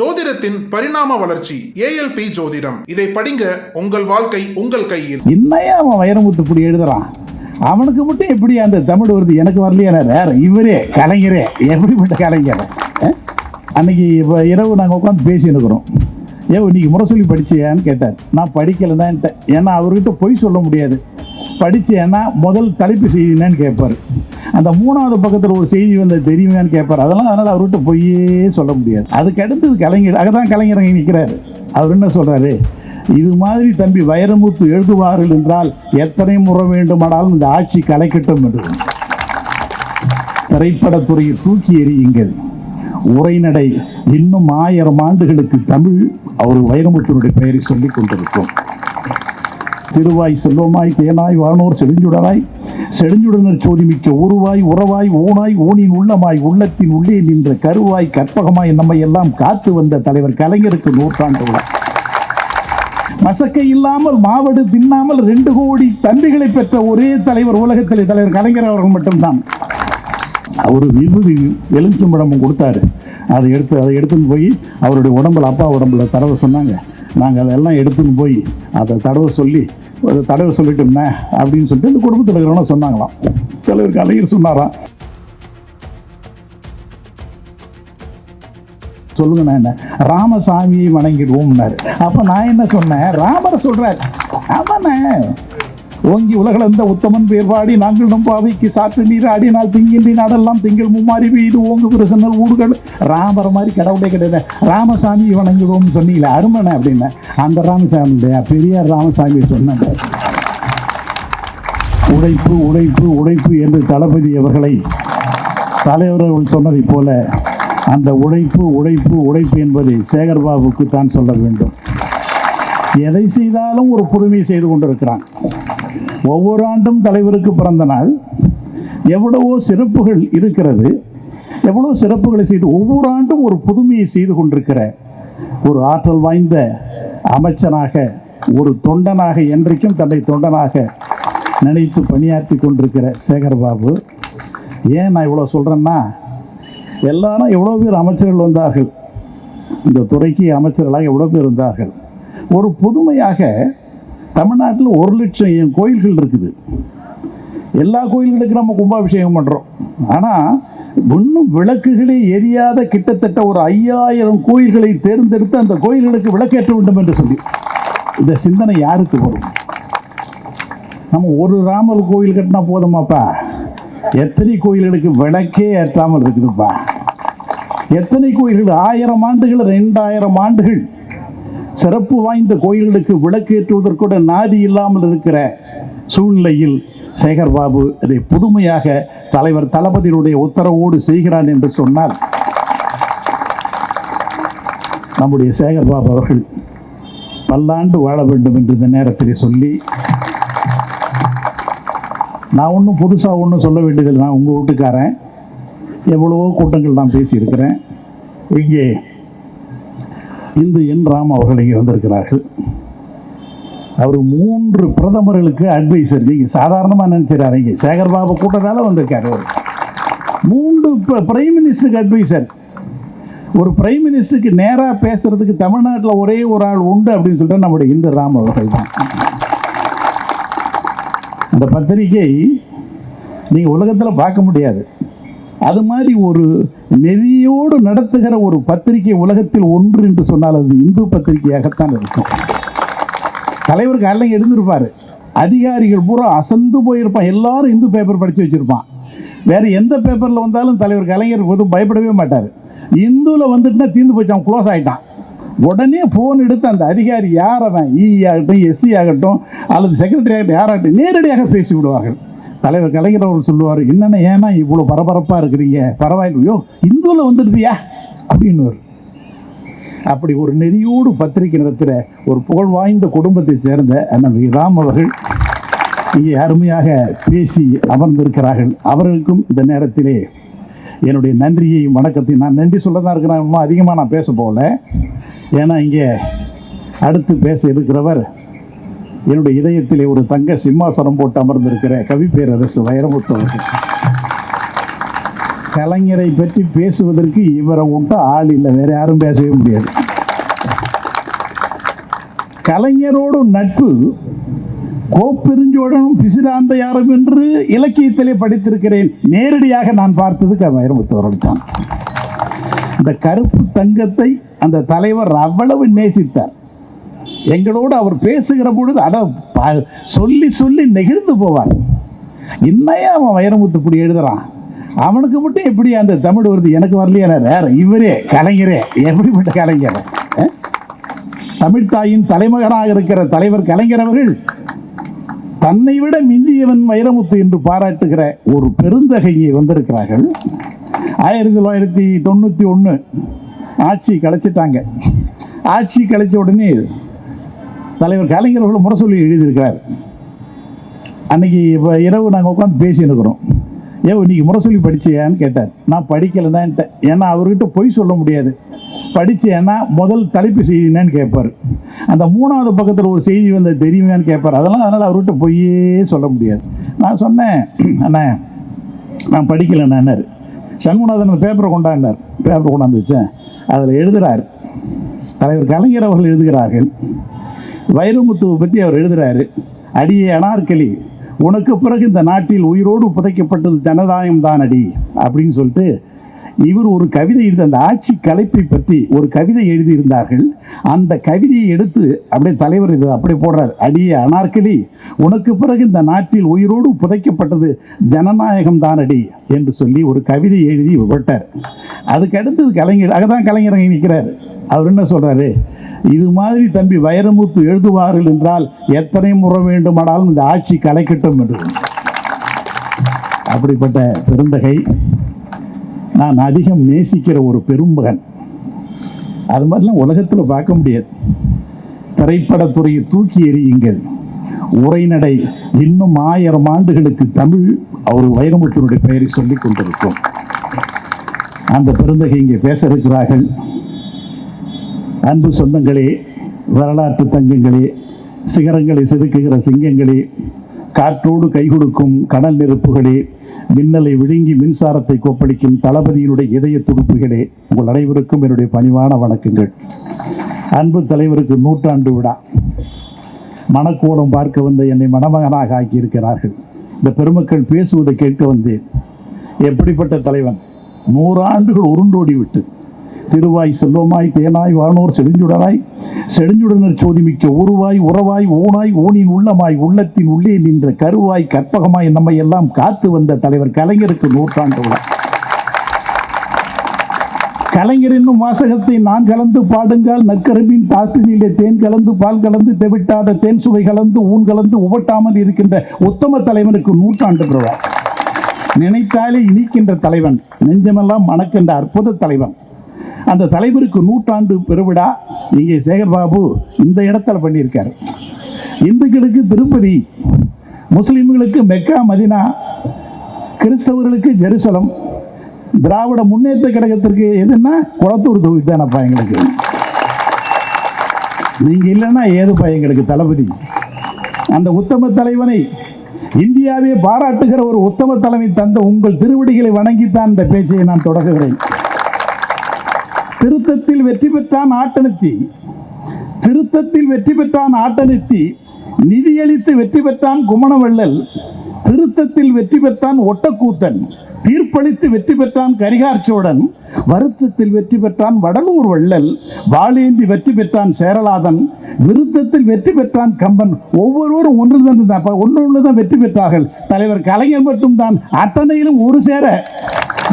ஜோதிடத்தின் பரிணாம வளர்ச்சி ஏஎல்பி ஜோதிடம். இதை படிங்க உங்கள் வாழ்க்கை உங்கள் கையில். என்னையா அவன் வைரமுத்து இப்படி எழுதுறான்? அவனுக்கு மட்டும் எப்படி அந்த தமிழ் வருது? எனக்கு வரலையா வேற இவரே கலைஞரே. எப்படிப்பட்ட கலைஞர்? அன்னைக்கு இப்போ இரவு நாங்கள் உட்காந்து பேசின்னு இருக்கிறோம். ஏ இன்னைக்கு முரசொலி படிச்சியான்னு கேட்டார். நான் படிக்கலைதான்ட்டேன் ஏன்னா அவர்கிட்ட பொய் சொல்ல முடியாது. படிச்சேன்னா முதல் தலைப்பு செய்தி என்னன்னு கேட்பார். அந்த மூணாவது பக்கத்தில் ஒரு செய்தி வந்து தெரியுமான்னு கேட்பார் அதெல்லாம் அதனால் அவர்கிட்ட பொய்யே சொல்ல முடியாது. அதுக்கு அடுத்தது கலைஞர் தான் கலைஞர் நிற்கிறாரு அவர் என்ன சொல்கிறாரு இது மாதிரி தம்பி வைரமுத்து எழுதுவார்கள் என்றால் எத்தனை முறை வேண்டுமானாலும் இந்த ஆட்சி கலைக்கட்டும் என்று. திரைப்படத்துறையை தூக்கி எறியுங்கள். உரைநடை இன்னும் ஆயிரம் ஆண்டுகளுக்கு தமிழ் அவர் வைரமுத்தினுடைய பெயரை சொல்லிக் கொண்டிருக்கும். திருவாய் செல்வமாய் தேனாய் வானோர் செழுஞ்சுடராய் செடுஞ்சுடனர் சோதிமிக்க உருவாய் உறவாய் ஊனாய் ஊனின் உள்ளமாய் உள்ளத்தின் உள்ளே நின்ற கருவாய் கற்பகமாய் நம்மை எல்லாம் காத்து வந்த தலைவர் கலைஞருக்கு நூற்றாண்டு விழா. மசக்கை இல்லாமல் மாவடு தின்னாமல் ரெண்டு கோடி தம்பிகளை பெற்ற ஒரே தலைவர் உலகத்திலே தலைவர் கலைஞர் அவர்கள் மட்டும்தான். அவர் விபூதி எலுமிச்சம்பழமும் கொடுத்தாரு. அதை எடுத்து அதை எடுத்துன்னு போய் அவருடைய உடம்புல அப்பா உடம்புல தடவை சொன்னாங்க. நாங்கள் அதெல்லாம் எடுத்துன்னு போய் அதை தடவை சொல்லி ஒரு தடவை சொல்லிட்டோம்னே அப்படின்னு சொல்லிட்டு இந்த குடும்பத்தில் இருக்கிறவங்க சொன்னாங்களாம். தலைவர் கலைஞர் சொன்னாராம். சொல்லுங்க நான் என்ன? ராமசாமியை வணங்கிடுவோம்னாரு. அப்போ நான் என்ன சொன்னேன்? ராமரை சொல்கிறார் ஆமாண்ணே. ஓங்கி உலகளந்த உத்தமன் பேர் பாடி நாங்களிடம் பாவைக்கு சாற்று நீர் ஆடினால் திங்கின்றி நாடெல்லாம் திங்கள் மும்மாறி பெய்து ஓங்கு பிரசன்னல் ஊடுகள். ராமர் மாதிரி கடவுளே கிடையாது. ராமசாமி வணங்குவோம்னு சொன்னீங்களே அருமனை அப்படின்னு. அந்த ராமசாமி பெரியார் ராமசாமி சொன்னாங்க. உழைப்பு உழைப்பு உழைப்பு என்று தளபதி அவர்களை தலைவர்கள் சொன்னதைப் போல அந்த உழைப்பு உழைப்பு உழைப்பு என்பதை சேகர்பாபுக்கு தான் சொல்ல வேண்டும். எதை செய்தாலும் ஒரு புதுமை செய்து கொண்டிருக்கிறான். ஒவ்வொரு ஆண்டும் தலைவருக்கு பிறந்த நாள். எவ்வளவோ சிறப்புகள் இருக்கிறது. எவ்வளோ சிறப்புகளை செய்து ஒவ்வொரு ஆண்டும் ஒரு புதுமையை செய்து கொண்டிருக்கிற ஒரு ஆற்றல் வாய்ந்த அமைச்சனாக ஒரு தொண்டனாக என்றைக்கும் தன்னை தொண்டனாக நினைத்து பணியாற்றி கொண்டிருக்கிற சேகர்பாபு ஏன் நான் இவ்வளோ சொல்கிறேன்னா எல்லாரும் எவ்வளோ பேர் அமைச்சர்கள் வந்தார்கள். இந்த துறைக்கு அமைச்சர்களாக எவ்வளோ பேர் இருந்தார்கள். ஒரு புதுமையாக தமிழ்நாட்டில் ஒரு லட்சம் கோயில்கள் இருக்குது? எல்லா கோயில்களுக்கும் நம்ம கும்பாபிஷேகம் பண்ணுறோம் ஆனால் இன்னும் விளக்குகளே எரியாத கிட்டத்தட்ட ஒரு ஐயாயிரம் கோயில்களை தேர்ந்தெடுத்து அந்த கோயில்களுக்கு விளக்கேற்ற வேண்டும் என்று சொல்லி. இந்த சிந்தனை யாருக்கு வரும்? நம்ம ஒரு ராமர் கோயில் கட்டினா போதுமாப்பா? எத்தனை கோயில்களுக்கு விளக்கே ஏற்றாமல் இருக்குதுப்பா? எத்தனை கோயில்கள்? ஆயிரம் ஆண்டுகள் ரெண்டாயிரம் ஆண்டுகள் சிறப்பு வாய்ந்த கோயில்களுக்கு விளக்கேற்றுவதற்கூட நாதி இல்லாமல் இருக்கிற சூழ்நிலையில் சேகர் பாபு அதை புதுமையாக தலைவர் தளபதியினுடைய உத்தரவோடு செய்கிறான் என்று சொன்னால் நம்முடைய சேகர் பாபு அவர்கள் பல்லாண்டு வாழ வேண்டும் என்று இந்த நேரத்தில் சொல்லி நான் ஒன்றும் புதுசாக ஒன்றும் சொல்ல வேண்டியதில்லை. நான் உங்கள் வீட்டுக்காரன். எவ்வளவோ கூட்டங்கள் நான் பேசியிருக்கிறேன். இங்கே இந்து என் ராம் அவர்கள் இங்கே வந்திருக்கிறார்கள். அவர் மூன்று பிரதமர்களுக்கு அட்வைசர் நீங்கள் சாதாரணமாக நினச்சிடாதீங்க. சேகர் பாபு கூட்டத்தால் வந்திருக்காரு அவர். மூன்று பிரைம் மினிஸ்டருக்கு அட்வைசர் ஒரு பிரைம் மினிஸ்டருக்கு நேராக பேசுறதுக்கு தமிழ்நாட்டில் ஒரே ஒரு ஆள் உண்டு அப்படின்னு சொல்லிட்டு நம்முடைய இந்து ராம் அவர்கள் தான். அந்த பத்திரிகை நீங்கள் உலகத்தில் பார்க்க முடியாது. அது மாதிரி ஒரு நெறியோடு நடத்துகிற ஒரு பத்திரிகை உலகத்தில் ஒன்று என்று சொன்னால் அது இந்து பத்திரிகையாகத்தான் இருக்கும். தலைவர் காலையில் எழுந்திருப்பார். அதிகாரிகள் பூரா அசந்து போயிருப்பான். எல்லாரும் இந்து பேப்பர் படித்து வச்சுருப்பான். வேறு எந்த பேப்பரில் வந்தாலும் தலைவர் கலைஞர் எதுவும் பயப்படவே மாட்டார். இந்துவில் வந்துட்டுனா தீர்ந்து போச்சான் அவன் க்ளோஸ் ஆகிட்டான் உடனே ஃபோன் எடுத்து அந்த அதிகாரி யார் அவன்? இ ஆகட்டும் எஸ்சி ஆகட்டும் அல்லது செக்ரட்டரி ஆகட்டும் யாராகட்டும் நேரடியாக பேசி விடுவார்கள். தலைவர் கலைஞர் அவர்கள் சொல்லுவார் என்னென்ன ஏன்னா இவ்வளோ பரபரப்பாக இருக்கிறீங்க பரவாயில்லையோ இந்துவில் வந்துடுதியா? அப்படின்னு அப்படி ஒரு நெறியோடு பத்திரிகை நடத்துகிற ஒரு புகழ் வாய்ந்த குடும்பத்தை சேர்ந்த அண்ணன் ராம் அவர்கள் இங்கே அருமையாக பேசி அமர்ந்திருக்கிறார்கள். அவர்களுக்கும் இந்த நேரத்திலே என்னுடைய நன்றியையும் வணக்கத்தையும் நான் நன்றி சொல்ல தான் இருக்கிறேன் இன்னும் அதிகமாக நான் பேச போகல. ஏன்னா இங்கே அடுத்து பேச இருக்கிறவர் என்னுடைய இதயத்திலே ஒரு தங்க சிம்மாசனம் போட்டு அமர்ந்திருக்கிற கவி பேரரசு வைரமுத்து அவர்கள். கலைஞரை பற்றி பேசுவதற்கு இவரை விட்டு ஆள் இல்லை வேற யாரும் பேசவே முடியாது. கலைஞரோடு நட்பு கோப்பெருஞ்சோழனும் பிசிராந்தையாரும் என்று இலக்கியத்திலே படித்திருக்கிறேன். நேரடியாக நான் பார்த்தது க- வைரமுத்து அவர்கள் தான் இந்த கருப்பு தங்கத்தை அந்த தலைவர் அவ்வளவு நேசித்தார். எங்களோடு அவர் பேசுகிற பொழுது அட சொல்லி சொல்லி நெகிழ்ந்து போவார். இன்னையே அவன் வைரமுத்து இப்படி எழுதுறான்? அவனுக்கு மட்டும் எப்படி அந்த தமிழ் வருது? எனக்கு வரலையா வேற இவரே கலைஞரே எப்படிப்பட்ட கலைஞர்? தமிழ்தாயின் தலைமகனாக இருக்கிற தலைவர் கலைஞர் அவர்கள் தன்னை விட மிஞ்சியவன் வைரமுத்து என்று பாராட்டுகிற ஒரு பெருந்தகையை வந்திருக்கிறார்கள். ஆயிரத்தி தொள்ளாயிரத்தி தொண்ணூற்றி ஒன்று ஆட்சி கலைச்சிட்டாங்க. ஆட்சி கலைச்ச உடனே தலைவர் கலைஞர் அவர்கள் முரசொலி எழுதியிருக்கிறார். அன்னைக்கு இப்போ இரவு நாங்கள் உட்காந்து பேசினுக்கிறோம் ஏ இன்னைக்கு முரசொலி படிச்சியான்னு கேட்டார். நான் படிக்கலைதான்ட்டேன் ஏன்னா அவர்கிட்ட பொய் சொல்ல முடியாது. படித்தேன்னா முதல் தலைப்பு செய்தி என்னன்னு கேட்பார். அந்த மூணாவது பக்கத்தில் ஒரு செய்தி வந்து தெரியுமான்னு கேட்பார். அதெல்லாம் அதனால் அவர்கிட்ட பொய்யே சொல்ல முடியாது. நான் சொன்னேன் அண்ணே நான் படிக்கலைண்ணார் சண்முகநாதன் பேப்பரை கொண்டாடினார். பேப்பரை கொண்டாந்து வச்சேன். அதில் எழுதுகிறார் தலைவர் கலைஞர் அவர்கள் எழுதுகிறார்கள். வைரமுத்துவை பற்றி அவர் எழுதுகிறாரு அடியே அனார்கலி உனக்கு பிறகு இந்த நாட்டில் உயிரோடு புதைக்கப்பட்டது ஜனதாயம் தான் அடி அப்படின்னு சொல்லிட்டு இவர் ஒரு கவிதை எழுதி அந்த ஆட்சி கலைப்பை பற்றி ஒரு கவிதை எழுதியிருந்தார்கள். அந்த கவிதையை எடுத்து அப்படியே தலைவர் இது அப்படியே போடுறார். அடியே அனார்கலி உனக்கு பிறகு இந்த நாட்டில் உயிரோடு புதைக்கப்பட்டது ஜனநாயகம் தான் அடி என்று சொல்லி ஒரு கவிதை எழுதி விட்டார். அதுக்கு அடுத்தது கலைஞர் அதுதான் கலைஞர் அங்கே நிற்கிறார். அவர் என்ன சொல்கிறாரு இது மாதிரி தம்பி வைரமுத்து எழுதுவார்கள் என்றால் எத்தனை முறை வேண்டுமானாலும் இந்த ஆட்சி கலைக்கட்டும் என்று. அப்படிப்பட்ட பெருந்தகை. நான் அதிகம் நேசிக்கிற ஒரு பெரும்பகன். அது மாதிரிலாம் உலகத்தில் பார்க்க முடியாது. திரைப்படத்துறையை தூக்கி எறியுங்கள். உரைநடை இன்னும் ஆயிரம் ஆண்டுகளுக்கு தமிழ் அவர் வைரமுத்தினுடைய பெயரை சொல்லிக் கொண்டிருக்கும். அந்த பெருந்தகை இங்கே பேச இருக்கிறார்கள். அன்பு சொந்தங்களே வரலாற்று தங்கங்களே சிகரங்களை செதுக்குகிற சிங்கங்களே காற்றோடு கை கொடுக்கும் கடல் நெருப்புகளே மின்னலை விழுங்கி மின்சாரத்தை கொப்பளிக்கும் தளபதியினுடைய இதய துடுப்புகளே உங்கள் அனைவருக்கும் என்னுடைய பணிவான வணக்கங்கள். அன்பு தலைவருக்கு நூற்றாண்டு விழா. மனக்கோலம் பார்க்க வந்த என்னை மணமகனாக ஆக்கியிருக்கிறார்கள். இந்த பெருமக்கள் பேசுவதை கேட்க வந்தேன். எப்படிப்பட்ட தலைவன்? நூறாண்டுகள் உருண்டோடி விட்டு திருவாய் செல்வமாய் தேனாய் வானோர் செடுஞ்சுடராய். செடுஞ்சுடனர் சோதிமிக்க உருவாய் உறவாய் ஊனாய் ஊனின் உள்ளமாய் உள்ளத்தின் உள்ளே நின்ற கருவாய் கற்பகமாய் நம்மை எல்லாம் காத்து வந்த தலைவர் கலைஞருக்கு நூற்றாண்டு விழா கலைஞர் என்னும் வாசகத்தை நான் கலந்து பாடுங்கள். நற்கரும்பின் தாசினிலே தேன் கலந்து பால் கலந்து தெவிட்டாத தேன் சுவை கலந்து ஊன் கலந்து உவட்டாமல் இருக்கின்ற உத்தம தலைவனுக்கு நூற்றாண்டு விழா. நினைத்தாலே இனிக்கின்ற தலைவன். நெஞ்சமெல்லாம் மணக்கின்ற அற்புத தலைவன். அந்த தலைவருக்கு நூற்றாண்டு பெருவிழா இங்கே சேகர்பாபு இந்த இடத்துல பண்ணியிருக்காரு. இந்துக்களுக்கு திருப்பதி முஸ்லீம்களுக்கு மெக்கா மதினா கிறிஸ்தவர்களுக்கு ஜெருசலம் திராவிட முன்னேற்ற கழகத்திற்கு எதுன்னா குளத்தூர் தொகுதி தானப்பா எங்களுக்கு. நீங்க இல்லைன்னா ஏதுப்பா எங்களுக்கு தளபதி? அந்த உத்தம தலைவனை இந்தியாவே பாராட்டுகிற ஒரு உத்தம தலைமை தந்த உங்கள் திருவடிகளை வணங்கித்தான் இந்த பேச்சை நான் தொடங்குகிறேன். திருத்தத்தில் வெற்றி பெற்றான் ஆட்டனத்தி திருத்தத்தில் வெற்றி பெற்றான் ஆட்டனத்தி நிதியளித்து வெற்றி பெற்றான் குமணவள்ளல். திருத்தத்தில் வெற்றி பெற்றான் ஒட்டக்கூத்தன். தீர்ப்பளித்து வெற்றி பெற்றான் கரிகார் சோழன் வருத்தத்தில் வெற்றி பெற்றான் வடலூர் வள்ளல். வாளேந்தி வெற்றி பெற்றான் சேரலாதன். விருத்தத்தில் வெற்றி பெற்றான் கம்பன். ஒவ்வொருவரும் ஒன்று தான் ஒன்று ஒன்று தான் வெற்றி பெற்றார்கள். தலைவர் கலைஞர் மட்டும்தான் அத்தனையிலும் ஒரு சேர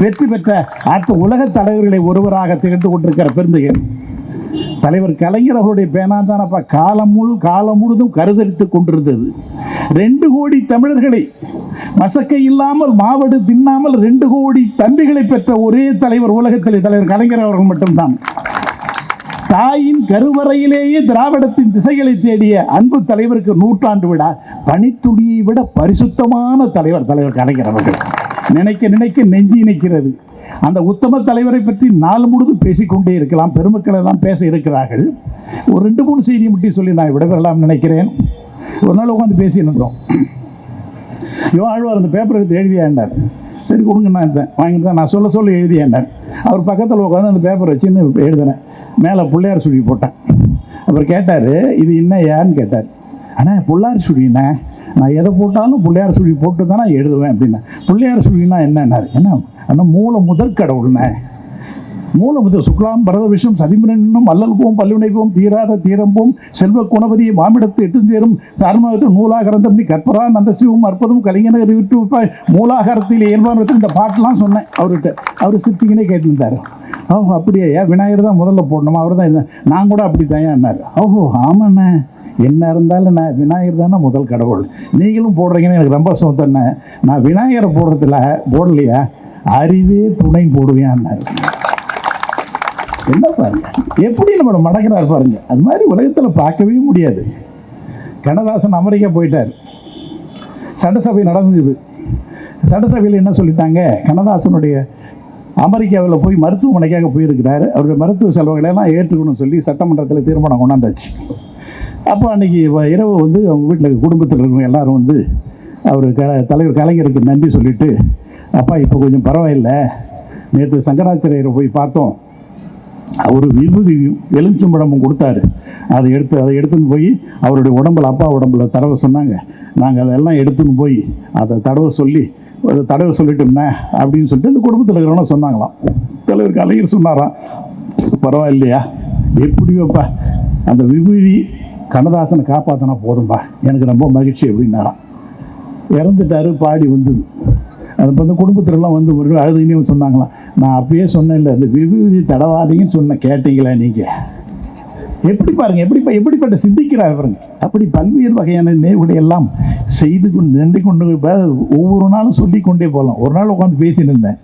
வெற்றி பெற்ற அடுத்த உலக தலைவர்களை ஒருவராக திகழ்ந்து கொண்டிருக்கிற பெருந்தகன் தலைவர் கலைஞர் அவருடைய பேனா தானப்பா காலம் முழு காலம் முழுதும் கருதரித்து கொண்டிருந்தது. ரெண்டு கோடி தமிழர்களை மசக்கை இல்லாமல் மாவடு தின்னாமல் ரெண்டு கோடி தம்பிகளை பெற்ற ஒரே தலைவர் உலகத்தில் தலைவர் கலைஞர் அவர்கள் மட்டும்தான். தாயின் கருவறையிலேயே திராவிடத்தின் திசைகளை தேடிய அன்பு தலைவருக்கு நூற்றாண்டு விழா பனித்துளியை விட பரிசுத்தமான தலைவர் தலைவர் கலைஞர் அவர்கள். நினைக்க நினைக்க நெஞ்சி நினைக்கிறது அந்த உத்தம தலைவரை பற்றி நாள் முழுதும் பேசிக்கொண்டே இருக்கலாம். பெருமக்கள் எல்லாம் பேச இருக்கிறார்கள். ஒரு ரெண்டு மூணு செய்தி மட்டும் சொல்லி நான் விடப்பெறலாம் நினைக்கிறேன். ஒரு நாள் உட்காந்து பேசின்னு இருந்தோம். யோ ஆழ்வார் அந்த பேப்பர் எடுத்து எழுதியாண்டார். சரி கொடுங்க நான் எடுத்தேன் வாங்கிட்டு தான் நான் சொல்ல சொல்ல எழுதியாண்டார். அவர் பக்கத்தில் உட்காந்து அந்த பேப்பர் வச்சுன்னு எழுதினேன் மேலே பிள்ளையார் சுழி போட்டேன். அப்புறம் கேட்டார் இது என்ன ஏன்னு கேட்டார். ஆனால் பிள்ளார் சுழிண்ணே நான் எதை போட்டாலும் பிள்ளையார் சுழி போட்டு தான் நான் எழுதுவேன் அப்படின்னா. பிள்ளையார் சுழின்னா என்னன்னாரு? என்ன? அண்ணா மூல முதற் கடவுள்ண்ணே மூல முதல் சுக்லாம் பரத விஷம் சதிமுரனும் அல்லல் போம் பல்வினை போம் தீராத தீரம்பும் செல்வ குணபதியை மாமிடத்து எட்டு சேரும் தார்மகத்து நூலாகரந்தம் கற்பரா நந்தசிவும் அற்புதம் கலிங்கநகர் விட்டு மூலாகாரத்தில் இயல்பான இந்த பாட்டெலாம் சொன்னேன் அவர்கிட்ட. அவர் சித்திங்கனே கேட்டிருந்தார். ஓஹோ அப்படியா? ஏன் விநாயகர் தான் முதல்ல போடணுமா? அவர் தான் நான் கூட அப்படி தான் என்னார் ஓஹோ ஆமாண்ணே. என்ன இருந்தாலும் நான் விநாயகர் தானே முதல் கடவுள். நீங்களும் போடுறீங்கன்னு எனக்கு ரொம்ப சொத்தண்ணே நான் விநாயகரை போடுறதுல போடலையா? அறிவே துணை போடுவேன்னாரு என்ன பாருங்க? எப்படி நம்ம மடக்கிறார் பாருங்க. அது மாதிரி உலகத்தில் பார்க்கவே முடியாது. கண்ணதாசன் அமெரிக்கா போயிட்டார். சட்டசபை நடந்தது. சட்டசபையில் என்ன சொல்லிட்டாங்க? கண்ணதாசனுடைய அமெரிக்காவில் போய் மருத்துவமனைக்காக போயிருக்கிறாரு. அவருடைய மருத்துவ செலவுகளெல்லாம் ஏற்றுக்கணும்னு சொல்லி சட்டமன்றத்தில் தீர்மானம் கொண்டாந்தாச்சு. அப்போ அன்னைக்கு இரவு வந்து அவங்க வீட்டில் குடும்பத்தில் இருக்கிறவங்க எல்லாரும் வந்து அவர் க தலைவர் கலைஞருக்கு நன்றி சொல்லிவிட்டு அப்பா இப்போ கொஞ்சம் பரவாயில்லை. நேற்று சங்கராச்சாரியரை போய் பார்த்தோம். அவர் விபூதியும் எலுமிச்சம்பழமும் கொடுத்தாரு. அதை எடுத்து அதை எடுத்துன்னு போய் அவருடைய உடம்புல அப்பா உடம்புல தடவை சொன்னாங்க. நாங்கள் அதெல்லாம் எடுத்துன்னு போய் அதை தடவை சொல்லி அதை தடவை சொல்லிட்டோம்னா அப்படின்னு சொல்லிட்டு இந்த குடும்பத்தில் இருக்கிறவங்க சொன்னாங்களாம். தலைவர் கலைஞர் சொன்னாராம். பரவாயில்லையா? எப்படியோப்பா? அந்த விபூதி கண்ணதாசனை காப்பாற்றினா போதும்பா. எனக்கு ரொம்ப மகிழ்ச்சி அப்படின்னாராம். இறந்துட்டாரு பாடி வந்தது அது வந்து குடும்பத்திலலாம் வந்து ஒரு அழுதுன்னு சொன்னாங்களாம். நான் அப்பயே இல்லை இந்த விபூதி தடவாதீங்கன்னு சொன்னேன் கேட்டீங்களா நீங்கள் எப்படி பாருங்க எப்படி எப்படிப்பட்ட சிந்திக்கிறார் பாருங்க அப்படி பல்வேறு வகையான நினைவுகளை எல்லாம் செய்து கொண்டு நின்று கொண்டு ஒவ்வொரு நாளும் சொல்லி கொண்டே போகலாம். ஒரு நாள் உட்காந்து பேசின்னு இருந்தேன்.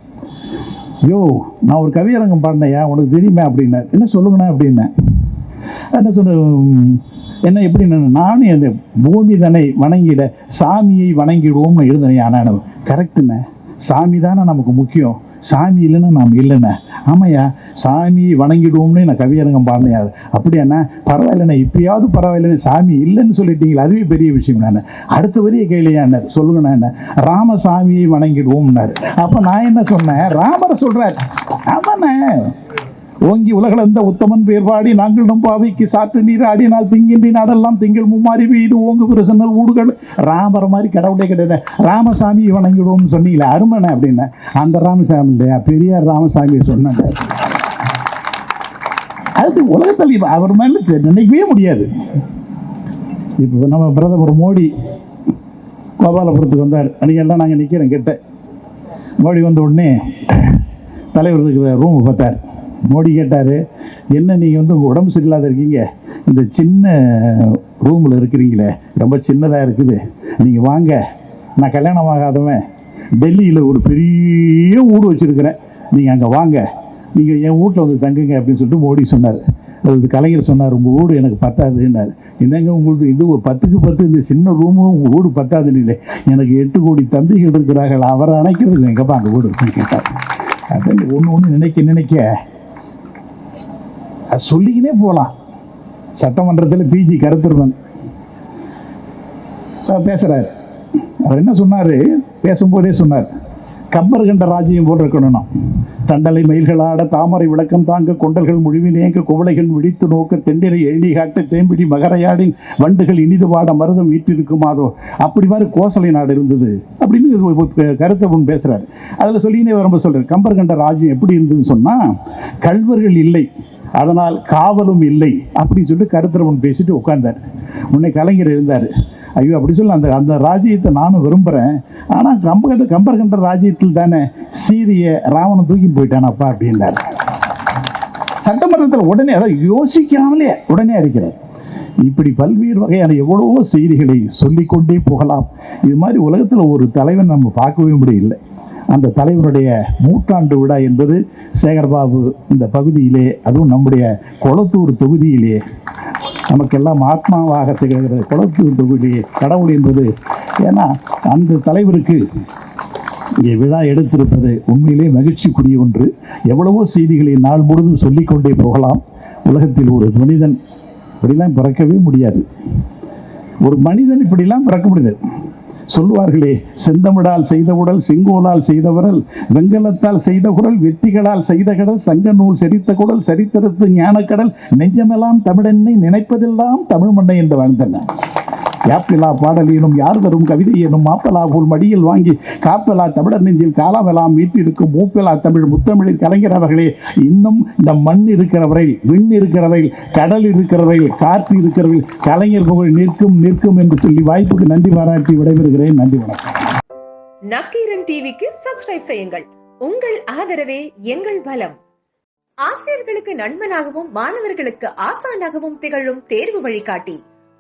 யோ நான் ஒரு கவியரங்கம் பாடினேயா உனக்கு தெரியுமே அப்படின்னேன். என்ன சொல்லுங்கண்ணா அப்படின்னேன். என்ன சொன்ன என்ன எப்படி நானும் அந்த பூமி தன்னை வணங்கிட சாமியை வணங்கிடுவோம்னு எழுதுனேன் ஆனால் கரெக்டுண்ணே சாமி தானே நமக்கு முக்கியம். சாமி இல்லைன்னா நாம் இல்லைண்ணே ஆமாய்யா சாமியை வணங்கிடுவோம்னு நான் கவியரங்கம் பாடினையா அப்படியாண்ணா? பரவாயில்லண்ணே இப்பயாவது பரவாயில்லண்ணே சாமி இல்லைன்னு சொல்லிட்டீங்களா அதுவே பெரிய விஷயம் நான். அடுத்த வரியை என்ன? சொல்லுங்கண்ணா என்ன? ராமசாமியை வணங்கிடுவோம்னாரு. அப்போ நான் என்ன சொன்னேன்? ராமரை சொல்கிறார் ஆமாண்ணே. ஓங்கி உலகளந்த உத்தமன் பேர்பாடி நாங்கள் நம் பாவைக்கு சாற்று நீர் ஆடினால் திங்கின்றி நாடெல்லாம் திங்கள் மும்மாறி வீடு ஓங்கு பிரசன்னல் ஊடுகள். ராமர் மாதிரி கடவுளே கிடையாது. ராமசாமி வணங்கிடுவோம்னு சொன்னீங்களே அருமனை அப்படின்னு. அந்த ராமசாமி இல்லையா? பெரியார் ராமசாமி சொன்னேன் அது உலகத்தில் அவர் மேலே நினைக்கவே முடியாது. இப்போ நம்ம பிரதமர் மோடி கோபாலபுரத்துக்கு வந்தார். அன்றைக்கெல்லாம் நாங்கள் நிற்கிறோம் கிட்ட. மோடி வந்த உடனே தலைவர் இருக்கிற ரூம் பார்த்தார் மோடி கேட்டார் என்ன நீங்கள் வந்து உங்கள் உடம்பு சரியில்லாத இருக்கீங்க? இந்த சின்ன ரூமில் இருக்கிறீங்களே ரொம்ப சின்னதாக இருக்குது. நீங்கள் வாங்க. நான் கல்யாணம் ஆகாதவன். டெல்லியில் ஒரு பெரிய வீடு வச்சுருக்கிறேன். நீங்கள் அங்கே வாங்க. நீங்கள் என் வீட்டில் வந்து தங்குங்க அப்படின்னு சொல்லிட்டு மோடி சொன்னார். அது கலைஞர் சொன்னார் உங்கள் வீடு எனக்கு பத்தாதுன்னார். என்னங்க உங்களுக்கு இது ஒரு பத்துக்கு பத்து இந்த சின்ன ரூமும் உங்கள் வீடு பத்தாது இல்லை எனக்கு எட்டு கோடி தம்பிகள் இருக்கிறார்கள். அவரை அணைக்கிறது எங்கப்பா அங்கே வீடு இருக்குன்னு கேட்டார். அதான் ஒன்று ஒன்று நினைக்க நினைக்க அது சொல்லிக்கினே போகலாம் சட்டமன்றத்தில் பிஜி கருத்துருவன். பேசுகிறார் அவர் என்ன சொன்னார்? பேசும்போதே சொன்னார். கம்பர் கண்ட ராஜ்யம் போல் இருக்கணும் தண்டலை மயில்களாட தாமரை விளக்கம் தாங்க கொண்டல்கள் முழுவினேங்க குவளைகள் விழித்து நோக்க தெண்டிரை எழுதி காட்ட தேம்பிடி மகரையாடி வண்டுகள் இனிது வாட மருதம் வீட்டிருக்குமாதோ அப்படி மாதிரி கோசலை நாடு இருந்தது. அப்படின்னு கருத்தை முன் பேசுகிறார் அதில் சொல்லினே வரும்போது சொல்கிறார் கம்பர் கண்ட ராஜ்யம் எப்படி இருந்ததுன்னு சொன்னால் கல்வர்கள் இல்லை. அதனால் காவலும் இல்லை அப்படின்னு சொல்லிட்டு கருத்திரவன் பேசிட்டு உட்கார்ந்தார். உன்னை கலைஞர் இருந்தார். ஐயோ அப்படி சொல்ல அந்த அந்த ராஜ்யத்தை நானும் விரும்புகிறேன் ஆனால் கம்பகண்ட கம்பர்கண்ட ராஜ்யத்தில் தானே சீதையை ராவணன் தூக்கி போயிட்டானப்பா அப்படின்னார். சட்டமன்றத்தில் உடனே அதை யோசிக்காமலே உடனே அடிக்கிறார். இப்படி பல்வேறு வகையான எவ்வளவோ செய்திகளை சொல்லிக்கொண்டே போகலாம். இது மாதிரி உலகத்தில் ஒரு தலைவன் நம்ம பார்க்கவே முடியல. அந்த தலைவருடைய நூற்றாண்டு விழா என்பது சேகர்பாபு இந்த பகுதியிலே அதுவும் நம்முடைய கொளத்தூர் தொகுதியிலே நமக்கெல்லாம் ஆத்மாவாக திகழ்கிறது குளத்தூர் தொகுதியிலே கடவுள் என்பது. ஏன்னா அந்த தலைவருக்கு இங்கே விழா எடுத்திருப்பது உண்மையிலே மகிழ்ச்சிக்குரிய ஒன்று. எவ்வளவோ செய்திகளை நாள் முழுதும் சொல்லிக்கொண்டே போகலாம். உலகத்தில் ஒரு மனிதன் இப்படிலாம் பிறக்கவே முடியாது. ஒரு மனிதன் இப்படிலாம் பிறக்க முடியாது. சொல்லுவார்களே செந்தமிழால் செய்த உடல் செங்கோலால் செய்த விரல் வெங்கலத்தால் செய்த குரல் வெற்றிகளால் செய்த கடல் சங்க நூல் செரித்த குடல் சரித்திரத்து ஞானக்கடல் நெஞ்சமெல்லாம் தமிழெண்ணை நினைப்பதெல்லாம் தமிழ் மண்ணை என்று வாழ்ந்தன யாப்பிலா பாடல் எனும் யார் தரும் கவிதை எனும் மாப்பலா போல் மடியில் வாங்கி காப்பலா தமிழர் நெஞ்சில் காலாமெல்லாம் வீட்டிருக்கும் மூப்பலா தமிழ் முத்தமிழில் கலைஞர் அவர்களே இன்னும் இந்த மண் இருக்கிறவரை விண் இருக்கிறவரை கடல் இருக்கிறவரை காற்று இருக்கிறவரை கலைஞர் புகழ் நிற்கும் நிற்கும் என்று சொல்லி வாய்ப்புக்கு நன்றி பாராட்டி விடைபெறுகிறேன். நன்றி வணக்கம். நக்கீரன் டிவிக்கு சப்ஸ்கிரைப் செய்யுங்கள். உங்கள் ஆதரவே எங்கள் பலம். ஆசிரியர்களுக்கு நண்பனாகவும் மாணவர்களுக்கு ஆசானாகவும் திகழும் தேர்வு வழிகாட்டி.